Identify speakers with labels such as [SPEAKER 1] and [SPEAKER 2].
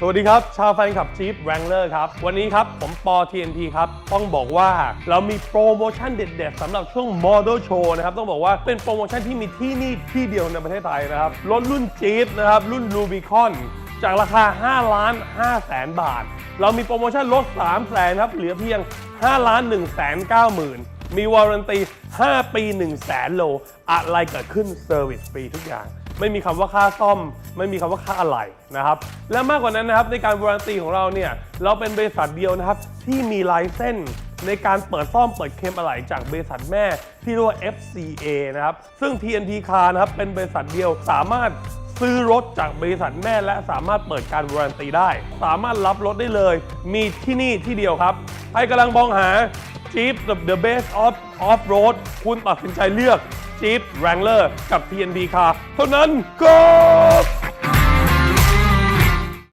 [SPEAKER 1] สวัสดีครับ ชาวแฟนคลับ Jeep Wrangler ครับ วันนี้ครับ ผมปอ TNT ครับ ต้องบอกว่าเรามีโปรโมชั่นเด็ดๆสำหรับช่วง Model Show นะครับ ต้องบอกว่าเป็นโปรโมชั่นที่มีที่นี่ที่เดียวในประเทศไทยนะครับ รถรุ่น Jeep นะครับ รุ่น Rubicon จากราคา 5 ล้าน5แสนบาท เรามีโปรโมชั่นลด3แสนครับ เหลือเพียง 5 ล้าน1แสน9หมื่นมีวารันตี 5 ปี 1 0 0 0 0แสนโล อะไรเกิดขึ้นเซอร์วิสฟรีทุกอย่าง ไม่มีคำว่าค่าซ่อม ไม่มีคำว่าค่าอะไหล่นะครับและมากกว่านั้นนะครับในการวารันตีของเราเนี่ยเราเป็นบริษัทเดียวนะครับที่มีลเซนส์ในการเปิดซ่อมเปิดเคลมอะไหล่จากบริษัทแม่ที่เรียกว่า FCA นะครับ ซึ่ง TNT Car นะครับเป็นบริษัทเดียวสามารถซื้อรถจากบริษัทแม่และสามารถเปิดการวารันตีได้ สามารถรับรถได้เลย มีที่นี่ที่เดียวครับ ใครกำลังมองหา Jeep the, the best of off road คุณตัดสินใจเลือก Jeep Wrangler กับ TNT Car เท่านั้นครับ